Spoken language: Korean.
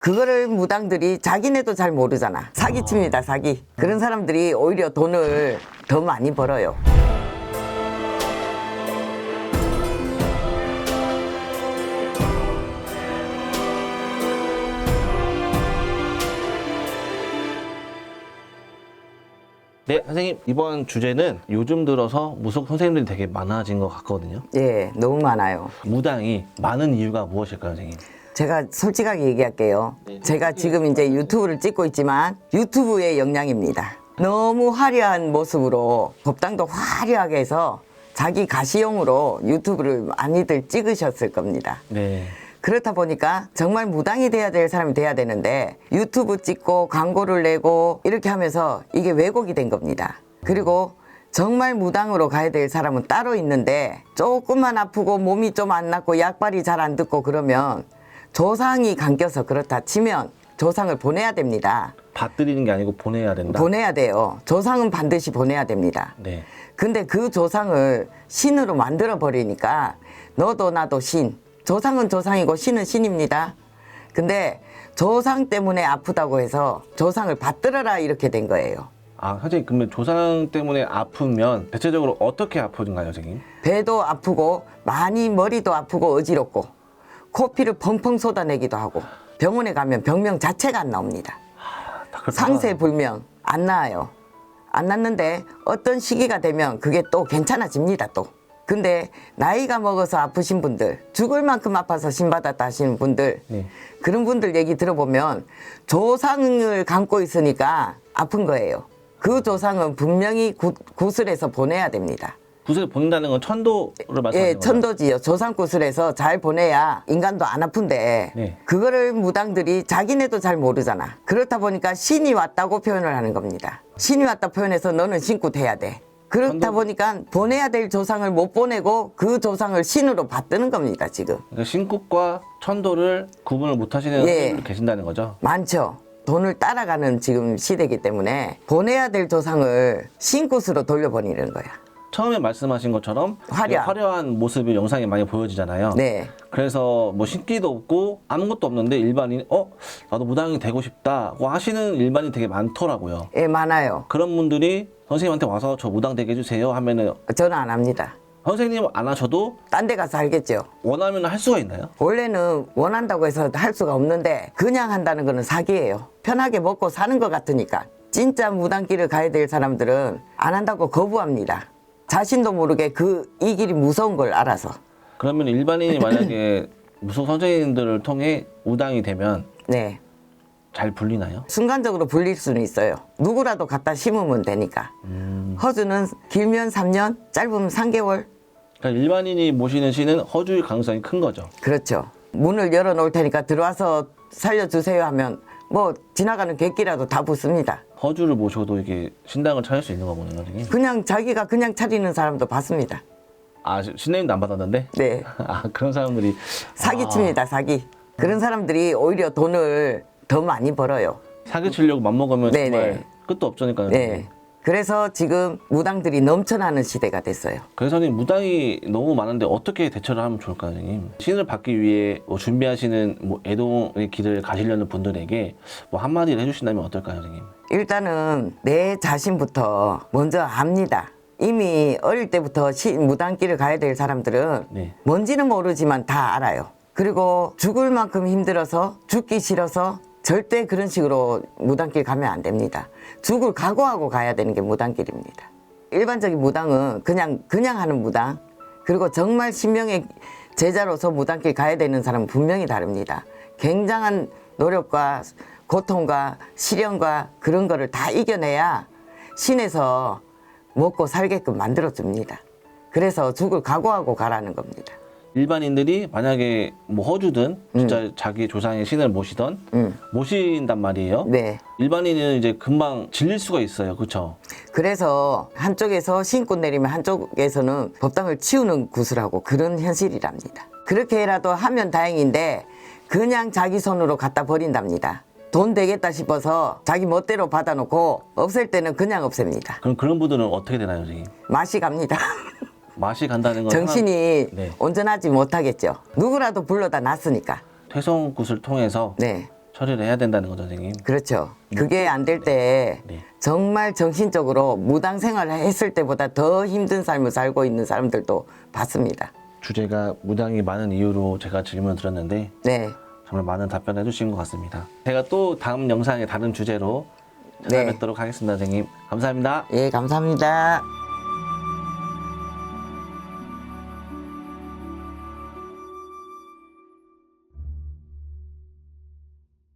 그거를 무당들이 자기네도 잘 모르잖아. 사기칩니다, 사기. 그런 사람들이 오히려 돈을 더 많이 벌어요. 네, 선생님 이번 주제는 요즘 들어서 무속 선생님들이 되게 많아진 것 같거든요. 예, 너무 많아요. 무당이 많은 이유가 무엇일까요, 선생님? 제가 솔직하게 얘기할게요. 제가 지금 이제 유튜브를 찍고 있지만 유튜브의 영향입니다. 너무 화려한 모습으로 법당도 화려하게 해서 자기 가시용으로 유튜브를 많이들 찍으셨을 겁니다. 네. 그렇다 보니까 정말 무당이 돼야 될 사람이 돼야 되는데 유튜브 찍고 광고를 내고 이렇게 하면서 이게 왜곡이 된 겁니다. 그리고 정말 무당으로 가야 될 사람은 따로 있는데 조금만 아프고 몸이 좀 안 낫고 약발이 잘 안 듣고 그러면 조상이 감겨서 그렇다 치면 조상을 보내야 됩니다. 받드리는 게 아니고 보내야 된다. 보내야 돼요. 조상은 반드시 보내야 됩니다. 네. 근데 그 조상을 신으로 만들어 버리니까 너도 나도 신. 조상은 조상이고 신은 신입니다. 근데 조상 때문에 아프다고 해서 조상을 받들어라 이렇게 된 거예요. 아, 선생님 그러면 조상 때문에 아프면 대체적으로 어떻게 아프는가요, 선생님? 배도 아프고 많이 머리도 아프고 어지럽고 코피를 펑펑 쏟아내기도 하고 병원에 가면 병명 자체가 안 나옵니다. 다 그렇구나. 상세 불명 안 나아요. 안 났는데 어떤 시기가 되면 그게 또 괜찮아집니다 또. 근데 나이가 먹어서 아프신 분들 죽을 만큼 아파서 신받았다 하시는 분들 네. 그런 분들 얘기 들어보면 조상을 감고 있으니까 아픈 거예요. 그 조상은 분명히 구, 구슬해서 보내야 됩니다. 구슬 보낸다는 건 천도를 말씀하시는 예, 거죠? 천도지요. 조상구슬에서 잘 보내야 인간도 안 아픈데 네. 그거를 무당들이 자기네도 잘 모르잖아. 그렇다 보니까 신이 왔다고 표현을 하는 겁니다. 신이 왔다 표현해서 너는 신고 돼야 돼. 그렇다 천도- 보니까 보내야 될 조상을 못 보내고 그 조상을 신으로 받드는 겁니다. 지금 그러니까 신국과 천도를 구분을 못 하시는 예. 선생님들 계신다는 거죠? 많죠. 돈을 따라가는 지금 시대이기 때문에 보내야 될 조상을 신굿으로 돌려보내는 거야. 처음에 말씀하신 것처럼 화려. 화려한 모습이 영상에 많이 보여지잖아요. 네. 그래서 뭐 신기도 없고 아무것도 없는데 일반인 어 나도 무당이 되고 싶다고 하시는 일반인 되게 많더라고요. 예, 많아요. 그런 분들이 선생님한테 와서 저 무당 되게 해주세요 하면은 저는 안 합니다. 선생님 안 하셔도 딴 데 가서 알겠죠. 원하면 할 수가 있나요? 원래는 원한다고 해서 할 수가 없는데 그냥 한다는 거는 사기예요. 편하게 먹고 사는 것 같으니까. 진짜 무당길을 가야 될 사람들은 안 한다고 거부합니다. 자신도 모르게 그 이 길이 무서운 걸 알아서. 그러면 일반인이 만약에 무속 선생님들을 통해 무당이 되면 네. 잘 불리나요? 순간적으로 불릴 수는 있어요. 누구라도 갖다 심으면 되니까. 허주는 길면 3년, 짧으면 3개월. 그러니까 일반인이 모시는 신은 허주일 가능성이 큰 거죠. 그렇죠. 문을 열어 놓을 테니까 들어와서 살려주세요 하면 뭐 지나가는 객기라도 다 붙습니다. 허주를 모셔도 이게 신당을 차릴 수 있는 거군요, 선생님. 그냥 자기가 그냥 차리는 사람도 봤습니다. 아 시- 신내림도 안 받았는데? 네. 아 그런 사람들이 사기칩니다, 사기. 그런 사람들이 오히려 돈을 더 많이 벌어요. 사기 치려고 맘먹으면 네네. 정말 끝도 없으니까요. 네. 그래서 지금 무당들이 넘쳐나는 시대가 됐어요. 그래서 선생님 무당이 너무 많은데 어떻게 대처를 하면 좋을까요, 선생님? 신을 받기 위해 뭐 준비하시는 뭐 애동의 길을 가시려는 분들에게 뭐 한마디를 해주신다면 어떨까요, 선생님? 일단은 내 자신부터 먼저 압니다. 이미 어릴 때부터 시- 무당길을 가야 될 사람들은 네. 뭔지는 모르지만 다 알아요. 그리고 죽을 만큼 힘들어서 죽기 싫어서 절대 그런 식으로 무당길 가면 안 됩니다. 죽을 각오하고 가야 되는 게 무당길입니다. 일반적인 무당은 그냥 그냥 하는 무당 그리고 정말 신명의 제자로서 무당길 가야 되는 사람은 분명히 다릅니다. 굉장한 노력과 고통과 시련과 그런 거를 다 이겨내야 신에서 먹고 살게끔 만들어 줍니다. 그래서 죽을 각오하고 가라는 겁니다. 일반인들이 만약에 뭐 허주든 진짜 자기 조상의 신을 모시던 음. 모신단 말이에요. 네. 일반인은 이제 금방 질릴 수가 있어요, 그렇죠? 그래서 한쪽에서 신고 내리면 한쪽에서는 법당을 치우는 구슬하고 그런 현실이랍니다. 그렇게라도 하면 다행인데 그냥 자기 손으로 갖다 버린답니다. 돈 되겠다 싶어서 자기 멋대로 받아놓고 없앨 때는 그냥 없앱니다. 그럼 그런 분들은 어떻게 되나요, 선생님? 맛이 갑니다. 맛이 간다는 건 정신이 하나- 네. 온전하지 못하겠죠. 누구라도 불러다 놨으니까. 퇴송굿을 통해서 네. 처리를 해야 된다는 거죠, 선생님. 그렇죠. 그게 안 될때 네. 정말 정신적으로 무당 생활을 했을 때보다 더 힘든 삶을 살고 있는 사람들도 봤습니다. 주제가 무당이 많은 이유로 제가 질문을 드렸는데 네. 정말 많은 답변을 해주신 것 같습니다. 제가 또 다음 영상에 다른 주제로 네. 찾아뵙도록 하겠습니다, 선생님. 감사합니다. 예, 감사합니다.